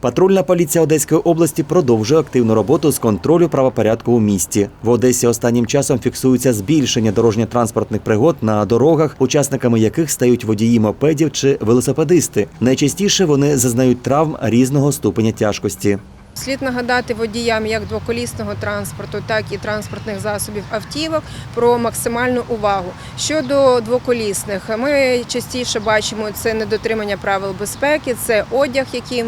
Патрульна поліція Одеської області продовжує активну роботу з контролю правопорядку у місті. В Одесі останнім часом фіксується збільшення дорожньо-транспортних пригод на дорогах, учасниками яких стають водії мопедів чи велосипедисти. Найчастіше вони зазнають травм різного ступеня тяжкості. Слід нагадати водіям як двоколісного транспорту, так і транспортних засобів автівок про максимальну увагу. Щодо двоколісних, ми частіше бачимо це недотримання правил безпеки, це одяг, який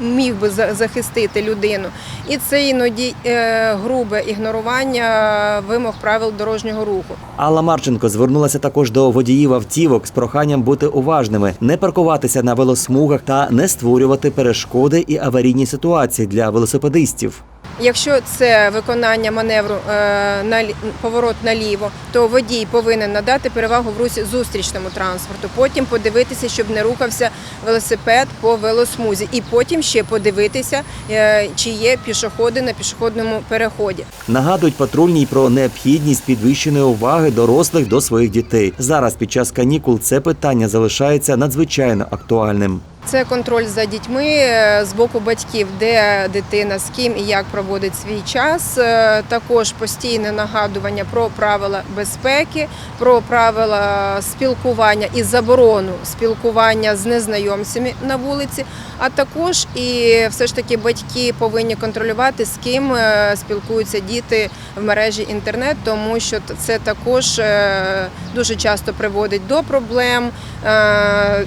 міг би захистити людину, і це іноді е, грубе ігнорування вимог правил дорожнього руху. Алла Марченко звернулася також до водіїв автівок з проханням бути уважними, не паркуватися на велосмугах та не створювати перешкоди і аварійні ситуації для велосипедистів. Якщо це виконання маневру е, на поворот наліво, то водій повинен надати перевагу в русі зустрічному транспорту. Потім подивитися, щоб не рухався велосипед по велосмузі, і потім ще подивитися, е, чи є пішоходи на пішохідному переході. Нагадують патрульній про необхідність підвищеної уваги дорослих до своїх дітей. Зараз під час канікул це питання залишається надзвичайно актуальним. Це контроль за дітьми е, з боку батьків, де дитина, з ким і як проводить свій час. Е, Також постійне нагадування про правила безпеки, про правила спілкування і заборону спілкування з незнайомцями на вулиці. А також і все ж таки батьки повинні контролювати, з ким е, спілкуються діти в мережі інтернет, тому що це також дуже часто приводить до проблем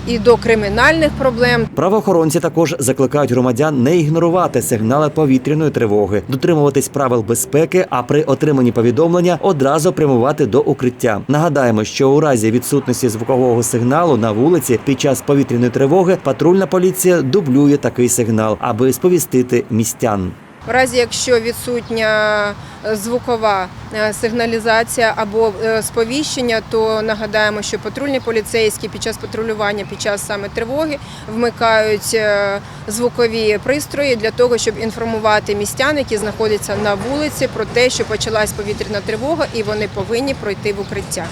і до кримінальних проблем. Правоохоронці також закликають громадян не ігнорувати сигнали повітряної тривоги, дотримуватись правил безпеки, а при отриманні повідомлення одразу прямувати до укриття. Нагадаємо, що у разі відсутності звукового сигналу на вулиці під час повітряної тривоги патрульна поліція дублює такий сигнал, аби сповістити містян. В разі, якщо відсутня е, звукова е, сигналізація або е, сповіщення, то нагадаємо, що патрульні поліцейські під час патрулювання, під час саме тривоги вмикають звукові пристрої для того, щоб інформувати містян, які знаходяться на вулиці, про те, що почалась повітряна тривога, і вони повинні пройти в укриття.